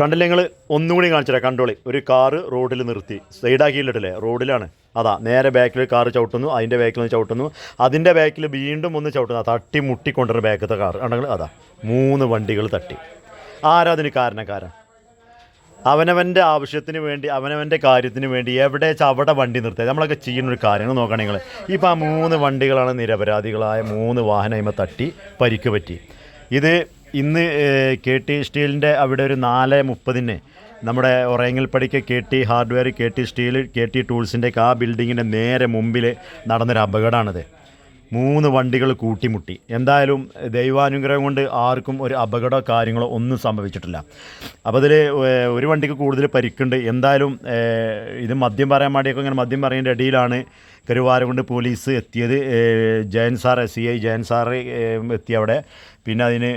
കണ്ടില്ല നിങ്ങൾ ഒന്നുകൂടി കൂടി കാണിച്ചുതരാം. കണ്ടോളി. ഒരു കാറ് റോഡിൽ നിർത്തി. സൈഡാക്കിയിട്ടില്ലേ റോഡിലാണ്. അതാ നേരെ ബാക്കിൽ കാറ് ചവിട്ടുന്നു. അതിന്റെ ബാക്കിൽ നിന്ന് ചവിട്ടുന്നു. അതിന്റെ ബാക്കിൽ വീണ്ടും ഒന്ന് ചവിട്ടുന്നു. തട്ടി മുട്ടിക്കൊണ്ടിരുന്ന ബാക്കത്തെ കാറ്. ഉണ്ടെങ്കിൽ അതാ മൂന്ന് വണ്ടികൾ തട്ടി. ആരാ അതിന് കാരണക്കാരൻ? അവനവന്റെ ആവശ്യത്തിന് വേണ്ടി അവനവന്റെ കാര്യത്തിന് വേണ്ടി എവിടെ അവിടെ വണ്ടി നിർത്തുക നമ്മളൊക്കെ ചെയ്യുന്ന ഒരു കാര്യങ്ങൾ നോക്കണം നിങ്ങൾ ആ മൂന്ന് വണ്ടികളാണ് നിരപരാധികളായ മൂന്ന് വാഹനം അതിമ തട്ടി പരിക്ക് പറ്റി. ഇത് ഇന്ന് കെ ടി സ്റ്റീലിന്റെ അവിടെ ഒരു നാല് മുപ്പതിന് നമ്മുടെ ഒറയങ്ങൽപ്പടിക്ക് K T hardware K T steel K T ടൂൾസിന്റെ ആ ബിൽഡിങ്ങിന്റെ നേരെ മുമ്പിൽ നടന്നൊരു അപകടമാണിത് മൂന്ന് വണ്ടികൾ കൂട്ടിമുട്ടി. എന്തായാലും ദൈവാനുഗ്രഹം കൊണ്ട് ആർക്കും ഒരു അപകടമോ കാര്യങ്ങളോ ഒന്നും സംഭവിച്ചിട്ടില്ല. അപ്പോൾ അതിൽ ഒരു വണ്ടിക്ക് കൂടുതൽ പരിക്കുണ്ട്. എന്തായാലും ഇത് മദ്യം പറയാൻ വേണ്ടിയൊക്കെ ഇങ്ങനെ മദ്യം പറയുന്നതിന്റെ ഇടയിലാണ് കരുവാരകുണ്ട് പോലീസ് എത്തിയത്. Jayan sir C I Jayan sir എത്തി അവിടെ. പിന്നെ അതിന്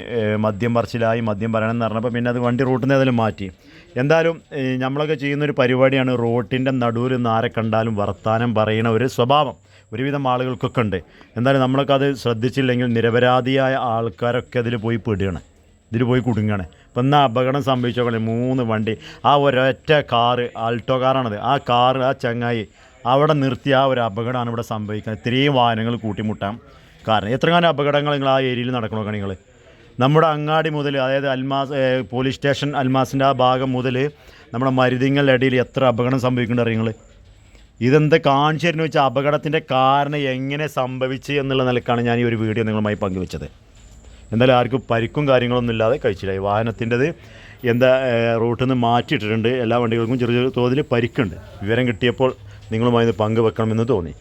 മദ്യം പറച്ചിലായി മദ്യം പറയണമെന്ന് പറഞ്ഞപ്പോൾ പിന്നെ അത് വണ്ടി റൂട്ടിൽ നിന്ന് ഏതായാലും മാറ്റി. എന്തായാലും നമ്മളൊക്കെ ചെയ്യുന്നൊരു പരിപാടിയാണ് റോട്ടിന്റെ നടുവിൽ ആരെ കണ്ടാലും വർത്താനം പറയുന്ന ഒരു സ്വഭാവം. ഒരുവിധം ആളുകൾക്കൊക്കെ ഉണ്ട്. എന്തായാലും നമ്മളൊക്കെ അത് ശ്രദ്ധിച്ചില്ലെങ്കിൽ നിരപരാധിയായ ആൾക്കാരൊക്കെ അതിൽ പോയി പെടുകയാണ്. ഇതിൽ പോയി കുടുങ്ങുകയാണ്. ഇപ്പം എന്നാൽ അപകടം സംഭവിച്ചോക്കണേ മൂന്ന് വണ്ടി. ആ ഒരൊറ്റ കാറ് ആൾട്ടോ കാറാണത്. ആ കാറ് ആ ചങ്ങായി അവിടെ നിർത്തി ആ ഒരു അപകടമാണ് ഇവിടെ സംഭവിക്കുന്നത്. ഇത്രയും വാഹനങ്ങൾ കൂട്ടിമുട്ടാം കാരണം. എത്ര എത്രങ്ങാനും അപകടങ്ങൾ നിങ്ങൾ ആ ഏരിയയിൽ നടക്കണോ നിങ്ങൾ? നമ്മുടെ അങ്ങാടി മുതൽ അതായത് അൽമാസ് പോലീസ് സ്റ്റേഷൻ അൽമാസിന്റെ ആ ഭാഗം മുതൽ നമ്മുടെ മരുതിങ്ങളുടെ ഇടയിൽ എത്ര അപകടം സംഭവിക്കുന്നുണ്ട് അറിയങ്ങൾ ഇതെന്താ കാണിച്ചു തരുന്നു വെച്ചാൽ അപകടത്തിന്റെ കാരണം എങ്ങനെ സംഭവിച്ചു എന്നുള്ള നിലക്കാണ് ഞാൻ ഈ ഒരു വീഡിയോ നിങ്ങളുമായി പങ്കുവെച്ചത്. എന്തായാലും ആർക്കും പരിക്കും കാര്യങ്ങളൊന്നും ഇല്ലാതെ കഴിച്ചില്ല. വാഹനത്തിന്റെത് എന്താ റൂട്ടിൽ നിന്ന് മാറ്റിയിട്ടിട്ടുണ്ട്. എല്ലാ വണ്ടികൾക്കും ചെറിയ ചെറിയ തോതിൽ പരിക്കുണ്ട്. വിവരം കിട്ടിയപ്പോൾ നിങ്ങളുമായി ഇത് പങ്കുവെക്കണമെന്ന് തോന്നി.